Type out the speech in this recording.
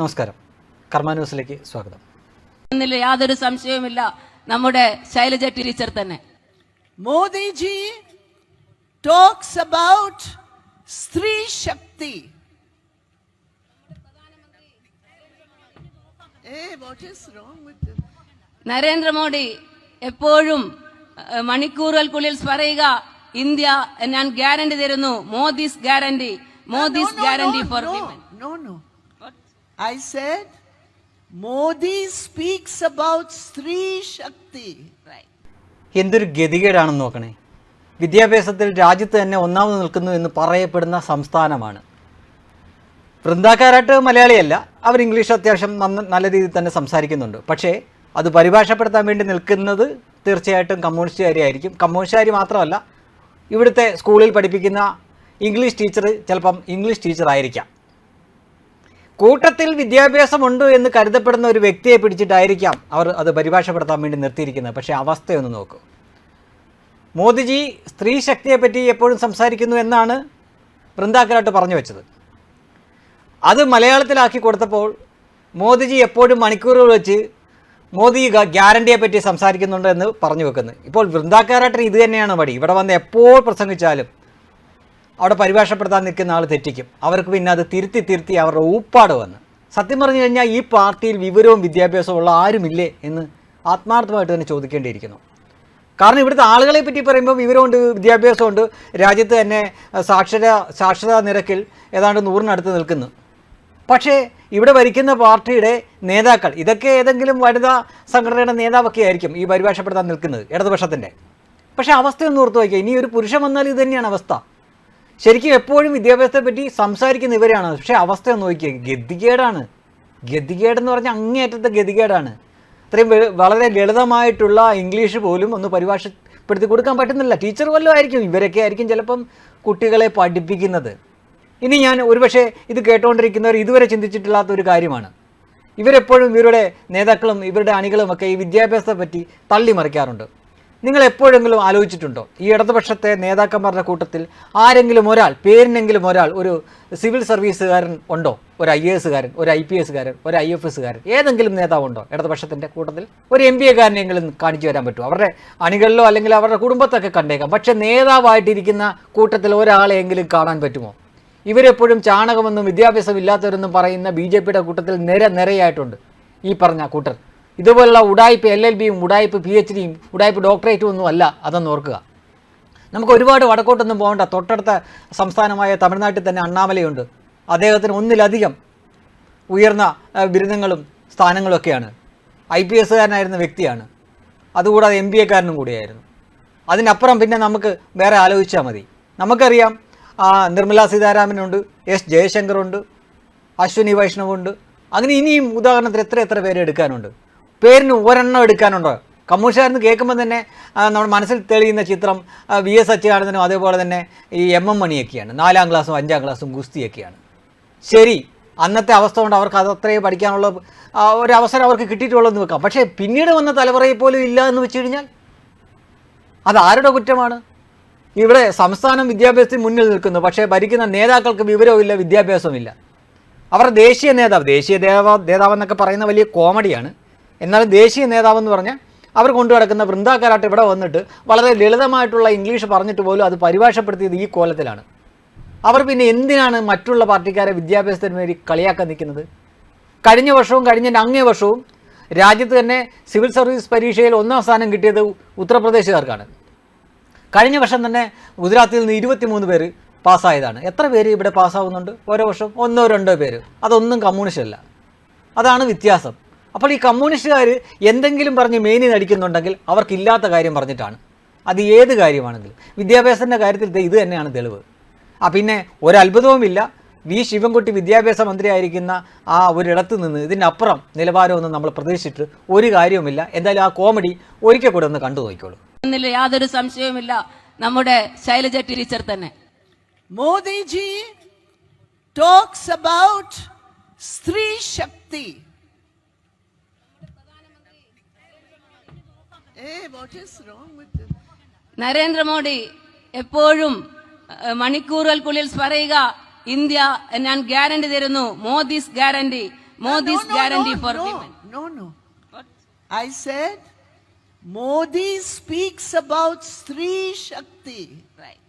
നമസ്കാരം. കർമ്മ ന്യൂസിലേക്ക് സ്വാഗതം. എന്നില്ല യാതൊരു സംശയവുമില്ല. നമ്മുടെ ശൈലജ ടീച്ചർ തന്നെ. മോദിജി ടോക്സ് അബൌട്ട് സ്ത്രീ ശക്തി? നരേന്ദ്രമോദി എപ്പോഴും മണിക്കൂറുകൾക്കുള്ളിൽ പറയുക ഇന്ത്യ ഞാൻ ഗ്യാരണ്ടി തരുന്നു. Modi's guarantee. Modi's guarantee for no women. I said Modi speaks about Stree Shakti. എന്തൊരു ഗതികേടാണെന്ന് നോക്കണേ. വിദ്യാഭ്യാസത്തിൽ രാജ്യത്ത് തന്നെ ഒന്നാമത് നിൽക്കുന്നു എന്ന് പറയപ്പെടുന്ന സംസ്ഥാനമാണ്. വൃന്ദാക്കാരായിട്ട് മലയാളിയല്ല അവർ ഇംഗ്ലീഷ് അത്യാവശ്യം നല്ല രീതിയിൽ തന്നെ സംസാരിക്കുന്നുണ്ട്. പക്ഷേ അത് പരിഭാഷപ്പെടുത്താൻ വേണ്ടി നിൽക്കുന്നത് തീർച്ചയായിട്ടും കമ്മ്യൂണിസ്റ്റുകാരിയായിരിക്കും. കമ്മ്യൂണിസ്റ്റുകാരി മാത്രമല്ല ഇവിടുത്തെ സ്കൂളിൽ പഠിപ്പിക്കുന്ന ഇംഗ്ലീഷ് ടീച്ചർ ചിലപ്പം ഇംഗ്ലീഷ് ടീച്ചർ ആയിരിക്കാം കൂട്ടത്തിൽ വിദ്യാഭ്യാസമുണ്ട് എന്ന് കരുതപ്പെടുന്ന ഒരു വ്യക്തിയെ പിടിച്ചിട്ടായിരിക്കാം അവർ അത് പരിഭാഷപ്പെടുത്താൻ വേണ്ടി നിർത്തിയിരിക്കുന്നത്. പക്ഷേ അവസ്ഥയൊന്ന് നോക്കൂ. മോദിജി സ്ത്രീ ശക്തിയെപ്പറ്റി എപ്പോഴും സംസാരിക്കുന്നു എന്നാണ് വൃന്ദാക്കരാട്ട് പറഞ്ഞു വെച്ചത്. അത് മലയാളത്തിലാക്കി കൊടുത്തപ്പോൾ മോദിജി എപ്പോഴും മണിക്കൂറുകൾ വെച്ച് മോദി ഗ്യാരണ്ടിയെ പറ്റി സംസാരിക്കുന്നുണ്ട് എന്ന് പറഞ്ഞു വെക്കുന്നത് ഇപ്പോൾ വൃന്ദാക്കാരായിട്ട് ഇത് തന്നെയാണ് പടി ഇവിടെ വന്ന് എപ്പോൾ പ്രസംഗിച്ചാലും അവിടെ പരിഭാഷപ്പെടുത്താൻ നിൽക്കുന്ന ആൾ തെറ്റിക്കും. അവർക്ക് പിന്നെ അത് തിരുത്തി തിരുത്തി അവരുടെ ഊപ്പാട് വന്ന്. സത്യം പറഞ്ഞു കഴിഞ്ഞാൽ ഈ പാർട്ടിയിൽ വിവരവും വിദ്യാഭ്യാസവും ഉള്ള ആരുമില്ലേ എന്ന് ആത്മാർത്ഥമായിട്ട് തന്നെ ചോദിക്കേണ്ടിയിരിക്കുന്നു. കാരണം ഇവിടുത്തെ ആളുകളെ പറ്റി പറയുമ്പോൾ വിവരമുണ്ട് വിദ്യാഭ്യാസമുണ്ട്. രാജ്യത്ത് തന്നെ സാക്ഷര സാക്ഷരതാ നിരക്കിൽ ഏതാണ്ട് നൂറിനടുത്ത് നിൽക്കുന്നു. പക്ഷേ ഇവിടെ ഭരിക്കുന്ന പാർട്ടിയുടെ നേതാക്കൾ ഇതൊക്കെ ഏതെങ്കിലും വനിതാ സംഘടനയുടെ നേതാവൊക്കെ ആയിരിക്കും ഈ പരിഭാഷപ്പെടുത്താൻ നിൽക്കുന്നത് ഇടതുപക്ഷത്തിന്റെ. പക്ഷേ അവസ്ഥയൊന്നും ഓർത്ത് വയ്ക്കുക ഇനി ഒരു പുരുഷൻ വന്നാൽ ഇത് തന്നെയാണ് അവസ്ഥ. ശരിക്കും എപ്പോഴും വിദ്യാഭ്യാസത്തെ പറ്റി സംസാരിക്കുന്ന ഇവരാണ്. പക്ഷേ അവസ്ഥ നോക്കിയേ. ഗതികേടാണ്. ഗതികേടെന്ന് പറഞ്ഞാൽ അങ്ങേയറ്റത്തെ ഗതികേടാണ്. ഇത്രയും വളരെ ലളിതമായിട്ടുള്ള ഇംഗ്ലീഷ് പോലും ഒന്ന് പരിഭാഷപ്പെടുത്തി കൊടുക്കാൻ പറ്റുന്നില്ല. ടീച്ചർ വല്ലതും ആയിരിക്കും. ഇവരൊക്കെ ആയിരിക്കും ചിലപ്പം കുട്ടികളെ പഠിപ്പിക്കുന്നത്. ഇനി ഞാൻ ഒരുപക്ഷെ ഇത് കേട്ടുകൊണ്ടിരിക്കുന്നവർ ഇതുവരെ ചിന്തിച്ചിട്ടില്ലാത്ത ഒരു കാര്യമാണ്. ഇവരെപ്പോഴും ഇവരുടെ നേതാക്കളും ഇവരുടെ അണികളും ഒക്കെ ഈ വിദ്യാഭ്യാസത്തെ പറ്റി തള്ളിമറിക്കാറുണ്ട്. നിങ്ങൾ എപ്പോഴെങ്കിലും ആലോചിച്ചിട്ടുണ്ടോ? ഈ ഇടതുപക്ഷത്തെ നേതാക്കന്മാരുടെ കൂട്ടത്തിൽ ആരെങ്കിലും ഒരാൾ പേരിനെങ്കിലും ഒരാൾ ഒരു സിവിൽ സർവീസുകാരൻ ഉണ്ടോ? ഒരു ഐ എ എസുകാരൻ ഒരു ഐ പി എസുകാരൻ ഒരു ഐ എഫ് എസുകാരൻ ഏതെങ്കിലും നേതാവുണ്ടോ ഇടതുപക്ഷത്തിന്റെ കൂട്ടത്തിൽ? ഒരു എം ബി എക്കാരനെങ്കിലും കാണിച്ചു വരാൻ പറ്റുമോ? അവരുടെ അണികളിലോ അല്ലെങ്കിൽ അവരുടെ കുടുംബത്തൊക്കെ കണ്ടേക്കാം. പക്ഷേ നേതാവായിട്ടിരിക്കുന്ന കൂട്ടത്തിൽ ഒരാളെയെങ്കിലും കാണാൻ പറ്റുമോ? ഇവരെപ്പോഴും ചാണകമെന്നും വിദ്യാഭ്യാസം ഇല്ലാത്തവരെന്നും പറയുന്ന ബി ജെ പിയുടെ കൂട്ടത്തിൽ നിര നിരയായിട്ടുണ്ട് ഈ പറഞ്ഞ കൂട്ടർ. ഇതുപോലുള്ള ഉടായ്പ എൽ എൽ ബിയും ഉടായ്പ പി എച്ച് ഡിയും ഉടായ്പ ഡോക്ടറേറ്റും ഒന്നും അല്ല. അതെന്ന് ഓർക്കുക. നമുക്ക് ഒരുപാട് വടക്കോട്ടൊന്നും പോകേണ്ട. തൊട്ടടുത്ത സംസ്ഥാനമായ തമിഴ്നാട്ടിൽ തന്നെ അണ്ണാമലയുണ്ട്. അദ്ദേഹത്തിന് ഒന്നിലധികം ഉയർന്ന ബിരുദങ്ങളും സ്ഥാനങ്ങളൊക്കെയാണ് ഐ പി എസ്സുകാരനായിരുന്ന വ്യക്തിയാണ്. അതുകൂടാതെ എം ബി എക്കാരനും കൂടിയായിരുന്നു. അതിനപ്പുറം പിന്നെ നമുക്ക് വേറെ ആലോചിച്ചാൽ മതി. നമുക്കറിയാം നിർമ്മലാ സീതാരാമനുണ്ട് എസ് ജയശങ്കറുണ്ട് അശ്വിനി വൈഷ്ണവുണ്ട്. അങ്ങനെ ഇനിയും ഉദാഹരണത്തിന് എത്ര എത്ര പേരെ എടുക്കാനുണ്ട്? പേരിന് ഒരെണ്ണം എടുക്കാനുണ്ടോ? കമ്മൂഷാരെന്ന് കേൾക്കുമ്പോൾ തന്നെ നമ്മുടെ മനസ്സിൽ തെളിയുന്ന ചിത്രം വി എസ് അച്യുതാനന്ദനും അതേപോലെ തന്നെ ഈ എം എം മണിയൊക്കെയാണ്. നാലാം ക്ലാസ്സും അഞ്ചാം ക്ലാസ്സും ഗുസ്തിയൊക്കെയാണ്. ശരി അന്നത്തെ അവസ്ഥ കൊണ്ട് അവർക്ക് അത് അത്രയും പഠിക്കാനുള്ള ഒരു അവസരം അവർക്ക് കിട്ടിയിട്ടുള്ളതെന്ന് വെക്കാം. പക്ഷേ പിന്നീട് വന്ന തലമുറയെ പോലും ഇല്ല എന്ന് വെച്ച് കഴിഞ്ഞാൽ അതാരുടെ കുറ്റമാണ്? ഇവിടെ സംസ്ഥാനം വിദ്യാഭ്യാസത്തിന് മുന്നിൽ നിൽക്കുന്നു. പക്ഷേ ഭരിക്കുന്ന നേതാക്കൾക്ക് വിവരവുമില്ല വിദ്യാഭ്യാസവുമില്ല അവരുടെ ദേശീയ നേതാവ് ദേശീയ നേതാവ് നേതാവെന്നൊക്കെ പറയുന്ന വലിയ കോമഡിയാണ്. എന്നാൽ ദേശീയ നേതാവെന്ന് പറഞ്ഞാൽ അവർ കൊണ്ടു നടക്കുന്ന വൃന്ദാക്കാരാട്ട് ഇവിടെ വന്നിട്ട് വളരെ ലളിതമായിട്ടുള്ള ഇംഗ്ലീഷ് പറഞ്ഞിട്ട് പോലും അത് പരിഭാഷപ്പെടുത്തിയത് ഈ കോലത്തിലാണ്. അവർ പിന്നെ എന്തിനാണ് മറ്റുള്ള പാർട്ടിക്കാരെ വിദ്യാഭ്യാസത്തിന് വേണ്ടി കളിയാക്കാൻ നിൽക്കുന്നത്? കഴിഞ്ഞ വർഷവും കഴിഞ്ഞ അങ്ങേ വർഷവും രാജ്യത്ത് തന്നെ സിവിൽ സർവീസ് പരീക്ഷയിൽ ഒന്നാം സ്ഥാനം കിട്ടിയത് ഉത്തർപ്രദേശുകാർക്കാണ്. കഴിഞ്ഞ വർഷം തന്നെ ഗുജറാത്തിൽ നിന്ന് ഇരുപത്തിമൂന്ന് പേര് പാസ്സായതാണ്. എത്ര പേര് ഇവിടെ പാസ്സാവുന്നുണ്ട്? ഓരോ വർഷം ഒന്നോ രണ്ടോ പേര്. അതൊന്നും കമ്മ്യൂണിസ്റ്റ് അല്ല. അതാണ് വ്യത്യാസം. അപ്പോൾ ഈ കമ്മ്യൂണിസ്റ്റുകാർ എന്തെങ്കിലും പറഞ്ഞ് മേനി നടിക്കുന്നുണ്ടെങ്കിൽ അവർക്കില്ലാത്ത കാര്യം പറഞ്ഞിട്ടാണ്. അത് ഏത് കാര്യമാണെങ്കിലും. വിദ്യാഭ്യാസത്തിന്റെ കാര്യത്തിൽ ഇത് തന്നെയാണ് തെളിവ്. ആ പിന്നെ ഒരത്ഭുതവുമില്ല. വി ശിവൻകുട്ടി വിദ്യാഭ്യാസ മന്ത്രിയായിരിക്കുന്ന ആ ഒരിടത്ത് നിന്ന് ഇതിനപ്പുറം നിലവാരമൊന്നും നമ്മൾ പ്രതീക്ഷിച്ചിട്ട് ഒരു കാര്യവുമില്ല. എന്തായാലും ആ കോമഡി ഒരിക്കൽ കൂടെ ഒന്ന് കണ്ടു നോക്കിക്കോളൂ. യാതൊരു സംശയവുമില്ല. നമ്മുടെ ശൈലജ ടീച്ചർ തന്നെ. മോദിജി ടോക്സ് അബൌട്ട് സ്ത്രീ Stree നരേന്ദ്രമോദി എപ്പോഴും മണിക്കൂറുകൾക്കുള്ളിൽ പറയുക ഇന്ത്യ ഞാൻ ഗ്യാരണ്ടി തരുന്നു Modi's guarantee Modi's guarantee for no no I said Modi speaks about സ്ത്രീ ശക്തി Modi